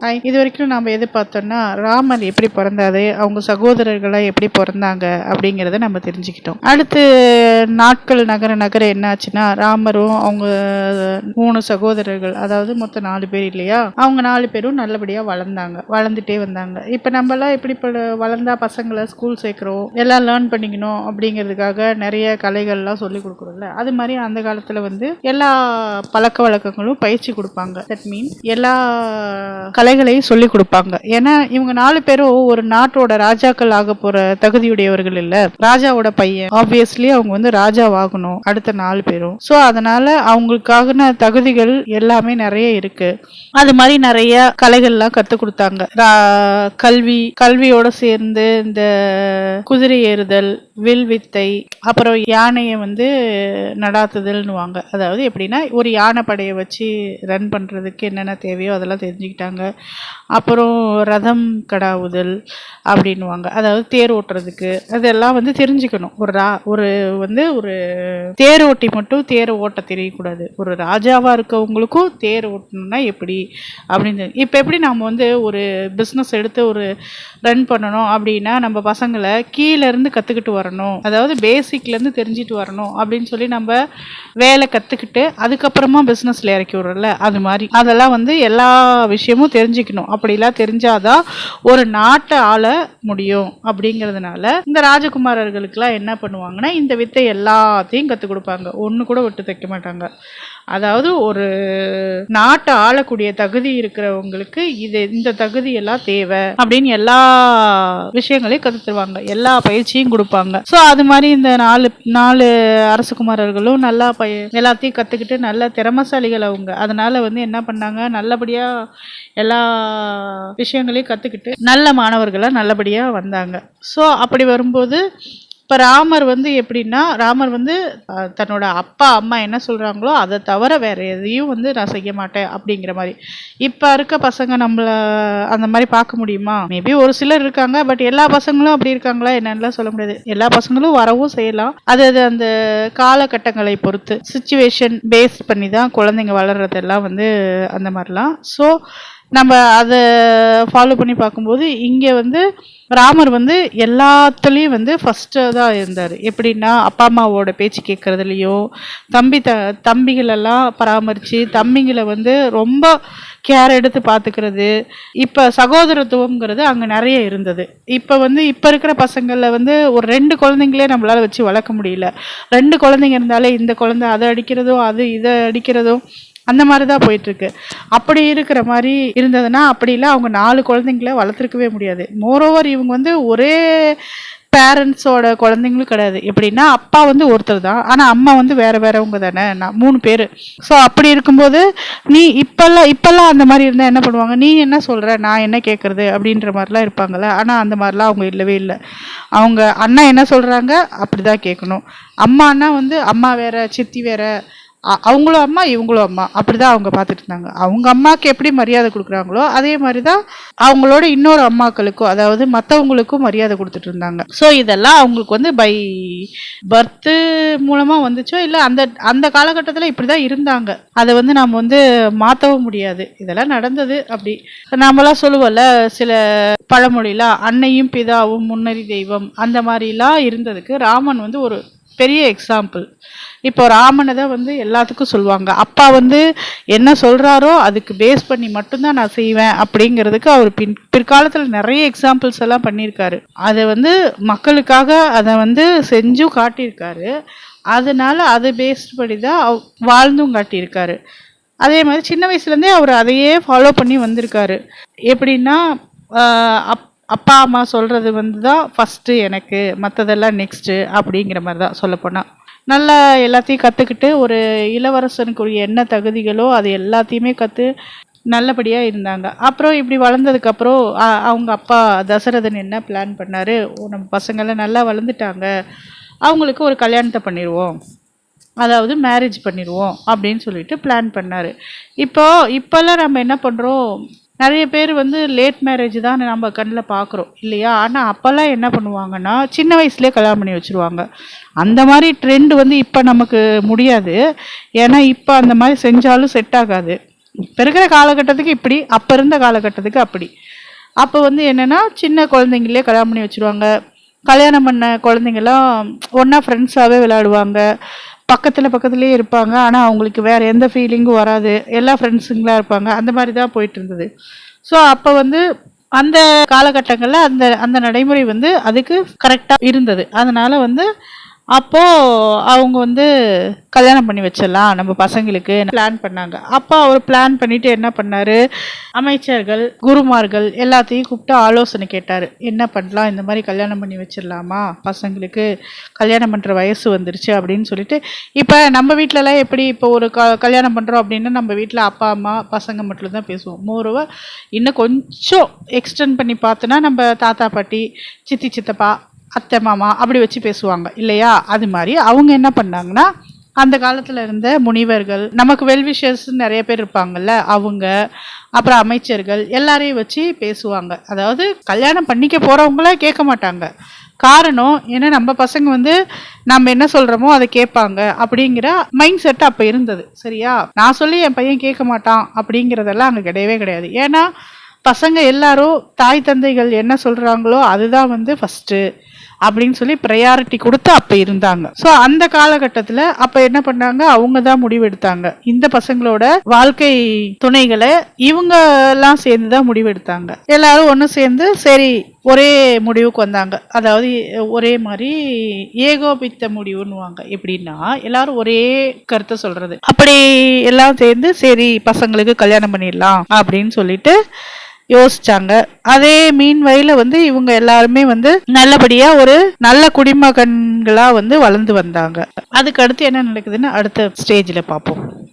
Hi இது வரைக்கும் நாம் எது பார்த்தோம்னா ராமர் எப்படி பிறந்தாரு அவங்க சகோதரர்களாக எப்படி பிறந்தாங்க அப்படிங்கிறத நம்ம தெரிஞ்சுக்கிட்டோம். அடுத்து நாட்கள் நகர நகர என்னாச்சுன்னா ராமரும் அவங்க மூணு சகோதரர்கள் அதாவது மொத்தம் நாலு பேர் இல்லையா அவங்க நாலு பேரும் நல்லபடியாக வளர்ந்தாங்க வளர்ந்துட்டே வந்தாங்க. இப்போ நம்மலாம் எப்படி வளர்ந்தா பசங்களை ஸ்கூல் சேர்க்குறோம் எல்லாம் லேர்ன் பண்ணிக்கணும் அப்படிங்கிறதுக்காக நிறைய கலைகள்லாம் சொல்லி கொடுக்குறோம்ல அது மாதிரி அந்த காலத்தில் வந்து எல்லா பழக்க வழக்கங்களும் பயிற்சி கொடுப்பாங்க. தட் மீன் எல்லா கலைகளையும் சொல்லி கொடுப்பாங்க. ஏன்னா இவங்க நாலு பேரும் ஒரு நாட்டோட ராஜாக்கள் ஆக போற தகுதியுடையவர்கள் இல்ல. ராஜாவோட பையன். ஆப்வியஸ்லி அவங்க வந்து ராஜாவாகணும் அடுத்த நாலு பேரும். ஸோ அதனால அவங்களுக்கான தகுதிகள் எல்லாமே நிறைய இருக்கு. அது மாதிரி நிறைய கலைகள்லாம் கற்றுக் கொடுத்தாங்க. ரா- கல்வி கல்வியோட சேர்ந்து இந்த குதிரை ஏறுதல் வில் வித்தை அப்புறம் யானையை வந்து நடாத்துதல்னுவாங்க. அதாவது எப்படின்னா ஒரு யானை படையை வச்சு ரன் பண்ணுறதுக்கு என்னென்ன தேவையோ அதெல்லாம் தெரிஞ்சுக்கிட்டாங்க. அப்புறம் ரதம் கடாவுதல் அப்படின்னுவாங்க. அதாவது தேர் ஓட்டுறதுக்கு. அதெல்லாம் வந்து தெரிஞ்சுக்கணும். ஒரு ரா ஒரு வந்து ஒரு தேர் ஓட்டி மட்டும் தேரை ஓட்ட தெரியக்கூடாது. ஒரு ராஜாவாக இருக்கவங்களுக்கும் தேர் ஓட்டணும்னா எப்படி அப்படின்னு இப்போ எப்படி நம்ம வந்து ஒரு பிஸ்னஸ் எடுத்து ஒரு ரன் பண்ணணும் அப்படின்னா நம்ம பசங்களை கீழேருந்து கற்றுக்கிட்டு வரணும். அதாவது பேசிக்லேருந்து தெரிஞ்சுட்டு வரணும் அப்படின்னு சொல்லி நம்ம வேலை கற்றுக்கிட்டு அதுக்கப்புறமா பிஸ்னஸில் இறக்கி விடுறோம்ல. அது மாதிரி. அதெல்லாம் வந்து எல்லா விஷயமும் தெரிஞ்சுக்கணும். அப்படிலாம் தெரிஞ்சாதான் ஒரு நாட்டை ஆள முடியும். அப்படிங்கிறதுனால இந்த ராஜகுமாரர்களுக்கெல்லாம் என்ன பண்ணுவாங்கன்னா இந்த வித்தை எல்லாத்தையும் கற்றுக் கொடுப்பாங்க. ஒன்று கூட விட்டு தைக்க மாட்டாங்க. அதாவது ஒரு நாட்டை ஆளக்கூடிய தகுதி இருக்கிறவங்களுக்கு இது இந்த தகுதி எல்லாம் தேவை அப்படின்னு எல்லா விஷயங்களையும் கத்து எல்லா பயிற்சியும் கொடுப்பாங்க. ஸோ அது மாதிரி இந்த நாலு நாலு அரசகுமாரர்களும் நல்லா பய எல்லாத்தையும் கற்றுக்கிட்டு நல்ல திறமசாலிகள் அவங்க. அதனால வந்து என்ன பண்ணாங்க? நல்லபடியாக எல்லா விஷயங்களையும் கற்றுக்கிட்டு நல்ல மாணவர்களாக நல்லபடியாக வந்தாங்க. ஸோ அப்படி வரும்போது இப்போ ராமர் வந்து எப்படின்னா ராமர் வந்து தன்னோட அப்பா அம்மா என்ன சொல்கிறாங்களோ அதை தவிர வேறு எதையும் வந்து நான் செய்ய மாட்டேன் அப்படிங்கிற மாதிரி. இப்போ இருக்க பசங்க நம்மளை அந்த மாதிரி பார்க்க முடியுமா? மேபி ஒரு சிலர் இருக்காங்க பட் எல்லா பசங்களும் அப்படி இருக்காங்களா என்னென்னலாம் சொல்ல முடியாது. எல்லா பசங்களும் வரவும் செய்யலாம். அது அது அந்த காலகட்டங்களை பொறுத்து சுச்சுவேஷன் பேஸ் பண்ணி தான் குழந்தைங்க வளர்றதெல்லாம் வந்து அந்த மாதிரிலாம். ஸோ நம்ம அதை ஃபாலோ பண்ணி பார்க்கும்போது இங்கே வந்து ராமர் வந்து எல்லாத்துலேயும் வந்து ஃபஸ்ட்டு தான் இருந்தார். எப்படின்னா அப்பா அம்மாவோட பேச்சு கேட்குறதுலையும் தம்பி த தம்பிகளெல்லாம் பராமரித்து தம்பிங்களை வந்து ரொம்ப கேர் எடுத்து பார்த்துக்கிறது. இப்போ சகோதரத்துவங்கிறது அங்கே நிறைய இருந்தது. இப்போ வந்து இப்போ இருக்கிற பசங்களில் வந்து ஒரு ரெண்டு குழந்தைங்களே நம்மளால் வச்சு வளர்க்க முடியல. ரெண்டு குழந்தைங்க இருந்தாலே இந்த குழந்தை அதை அடிக்கிறதோ அது இதை அடிக்கிறதோ அந்த மாதிரி தான் போயிட்டுருக்கு. அப்படி இருக்கிற மாதிரி இருந்ததுன்னா அப்படிலாம் அவங்க நாலு குழந்தைங்கள வளர்த்துருக்கவே முடியாது. மோரோவர் இவங்க வந்து ஒரே பேரண்ட்ஸோட குழந்தைங்களும் கிடையாது. எப்படின்னா அப்பா வந்து ஒருத்தர் தான். ஆனால் அம்மா வந்து வேற வேறவங்க தானே. நான் மூணு பேர். ஸோ அப்படி இருக்கும்போது நீ இப்பெல்லாம் இப்பெல்லாம் அந்த மாதிரி இருந்தால் என்ன பண்ணுவாங்க? நீ என்ன சொல்கிற நான் என்ன கேட்குறது அப்படின்ற மாதிரிலாம் இருப்பாங்கள்ல ஆனால் அந்த மாதிரிலாம் அவங்க இல்லவே இல்லை. அவங்க அண்ணா என்ன சொல்கிறாங்க அப்படி தான் கேட்கணும் அம்மானா வந்து அம்மா வேற சித்தி வேற அவங்களும் அம்மா இவங்களும் அம்மா. அப்படிதான் அவங்க பார்த்துட்டு இருந்தாங்க. அவங்க அம்மாவுக்கு எப்படி மரியாதை கொடுக்குறாங்களோ அதே மாதிரி தான் அவங்களோட இன்னொரு அம்மாக்களுக்கும் அதாவது மற்றவங்களுக்கும் மரியாதை கொடுத்துட்டு இருந்தாங்க. ஸோ இதெல்லாம் அவங்களுக்கு வந்து பை பர்த்து மூலமாக வந்துச்சோ இல்லை அந்த அந்த காலகட்டத்தில் இப்படி தான் இருந்தாங்க. அதை வந்து நாம் வந்து மாற்றவும் முடியாது. இதெல்லாம் நடந்தது அப்படி. நாமெல்லாம் சொல்லுவோம்ல சில பழமொழிலாம் அன்னையும் பிதாவும் முன்னறி தெய்வம் அந்த மாதிரிலாம் இருந்ததுக்கு ராமன் வந்து ஒரு பெரிய எக்ஸாம்பிள் இப்போ ராமனை தான் வந்து எல்லாத்துக்கும் சொல்லுவாங்க. அப்பா வந்து என்ன சொல்கிறாரோ அதுக்கு பேஸ் பண்ணி மட்டும்தான் நான் செய்வேன் அப்படிங்கிறதுக்கு அவர் பின் பிற்காலத்தில் நிறைய எக்ஸாம்பிள்ஸ் எல்லாம் பண்ணியிருக்காரு. அதை வந்து மக்களுக்காக அதை வந்து செஞ்சும் காட்டியிருக்காரு. அதனால அதை பேஸ்ட் படி தான் அவ்- வாழ்ந்தும் காட்டியிருக்காரு. அதே மாதிரி சின்ன வயசுலேருந்தே அவர் அதையே ஃபாலோ பண்ணி வந்திருக்காரு. எப்படின்னா அப் அப்பா அம்மா சொல்கிறது வந்து தான் ஃபஸ்ட்டு எனக்கு மற்றதெல்லாம் நெக்ஸ்ட்டு அப்படிங்கிற மாதிரி தான் சொல்லப்போனால் நல்லா எல்லாத்தையும் கற்றுக்கிட்டு ஒரு இளவரசனுக்குரிய என்ன தகுதிகளோ அது எல்லாத்தையுமே கற்று நல்லபடியாக இருந்தாங்க. அப்புறம் இப்படி வளர்ந்ததுக்கப்புறம் அவங்க அப்பா தசரதன் என்ன பிளான் பண்ணார்? ஓ, நம்ம பசங்கள்லாம் நல்லா வளர்ந்துட்டாங்க. அவங்களுக்கு ஒரு கல்யாணத்தை பண்ணிடுவோம் அதாவது மேரேஜ் பண்ணிடுவோம் அப்படின்னு சொல்லிட்டு பிளான் பண்ணார். இப்போது இப்போல்லாம் நம்ம என்ன பண்ணுறோம் நிறைய பேர் வந்து லேட் மேரேஜ் தான் நம்ம கண்ணில் பார்க்குறோம் இல்லையா? ஆனால் அப்போல்லாம் என்ன பண்ணுவாங்கன்னா சின்ன வயசுலேயே கல்யாணம் பண்ணி வச்சுருவாங்க. அந்த மாதிரி ட்ரெண்ட் வந்து இப்போ நமக்கு முடியாது. ஏன்னா இப்போ அந்த மாதிரி செஞ்சாலும் செட் ஆகாது. இப்போ இருக்கிற காலகட்டத்துக்கு இப்படி அப்போ இருந்த காலகட்டத்துக்கு அப்படி. அப்போ வந்து என்னென்னா சின்ன குழந்தைங்களே கல்யாணம் பண்ணி வச்சுருவாங்க. கல்யாணம் பண்ண குழந்தைங்கள்லாம் ஒன்றா ஃப்ரெண்ட்ஸாகவே விளையாடுவாங்க. பக்கத்தில் பக்கத்துலேயே இருப்பாங்க. ஆனால் அவங்களுக்கு வேறு எந்த ஃபீலிங்கும் வராது. எல்லா ஃப்ரெண்ட்ஸுங்களாக இருப்பாங்க. அந்த மாதிரி தான் போயிட்டு இருந்தது. ஸோ அப்போ வந்து அந்த காலகட்டங்களில் அந்த அந்த நடைமுறை வந்து அதுக்கு கரெக்டாக இருந்தது. அதனால் வந்து அப்போது அவங்க வந்து கல்யாணம் பண்ணி வச்சிடலாம். நம்ம பசங்களுக்கு பிளான் பண்ணாங்க. அப்போ அவர் பிளான் பண்ணிட்டு என்ன பண்ணார்? அமைச்சர்கள் குருமார்கள் எல்லாத்தையும் கூப்பிட்டு ஆலோசனை கேட்டார். என்ன பண்ணலாம்? இந்த மாதிரி கல்யாணம் பண்ணி வச்சிடலாமா? பசங்களுக்கு கல்யாணம் பண்ணுற வயசு வந்துருச்சு அப்படின்னு சொல்லிட்டு இப்போ நம்ம வீட்டிலலாம் எப்படி இப்போ ஒரு க கல்யாணம் பண்ணுறோம் அப்படின்னா நம்ம வீட்டில் அப்பா அம்மா பசங்க மட்டும் தான் பேசுவோம். மோரோவா இன்னும் கொஞ்சம் எக்ஸ்டெண்ட் பண்ணி பார்த்தோன்னா நம்ம தாத்தா பாட்டி சித்தி சித்தப்பா அத்தை மாமா அப்படி வச்சு பேசுவாங்க. இல்லையா? அது மாதிரி அவங்க என்ன பண்ணாங்கன்னா அந்த காலத்தில் இருந்த முனிவர்கள் நமக்கு வெல்விஷர்ஸ் நிறைய பேர் இருப்பாங்கல்ல அவங்க அப்புறம் அமைச்சர்கள் எல்லாரையும் வச்சு பேசுவாங்க. அதாவது கல்யாணம் பண்ணிக்க போகிறவங்கள கேட்க மாட்டாங்க. காரணம் ஏன்னா நம்ம பசங்க வந்து நம்ம என்ன சொல்கிறோமோ அதை கேட்பாங்க அப்படிங்கிற மைண்ட் செட் அப்போ இருந்தது. சரியா? நான் சொல்லி என் பையன் கேட்க மாட்டான் அப்படிங்கிறதெல்லாம் அங்கே கிடையவே கிடையாது. ஏன்னா பசங்க எல்லாரும் தாய் தந்தைகள் என்ன சொல்கிறாங்களோ அதுதான் வந்து ஃபஸ்ட்டு அப்படின்னு சொல்லி ப்ரையாரிட்டி கொடுத்து அப்போ இருந்தாங்க. ஸோ அந்த காலகட்டத்தில் அப்போ என்ன பண்ணாங்க? அவங்க தான் முடிவெடுத்தாங்க. இந்த பசங்களோட வாழ்க்கை துணைகளை இவங்க எல்லாம் சேர்ந்து தான் முடிவெடுத்தாங்க. எல்லாரும் ஒன்று சேர்ந்து சரி ஒரே முடிவுக்கு வந்தாங்க. அதாவது ஒரே மாதிரி ஏகோபித்த முடிவுன்னுவாங்க. எப்படின்னா எல்லாரும் ஒரே கருத்தை சொல்றது. அப்படி எல்லாம் சேர்ந்து சரி பசங்களுக்கு கல்யாணம் பண்ணிடலாம் அப்படின்னு சொல்லிட்டு யோசிச்சாங்க. அதே மீன் வயல வந்து இவங்க எல்லாருமே வந்து நல்லபடியா ஒரு நல்ல குடிமகன்களா வந்து வளர்ந்து வந்தாங்க. அதுக்கு அடுத்து என்ன நடக்குதுன்னு அடுத்த ஸ்டேஜ்ல பார்ப்போம்.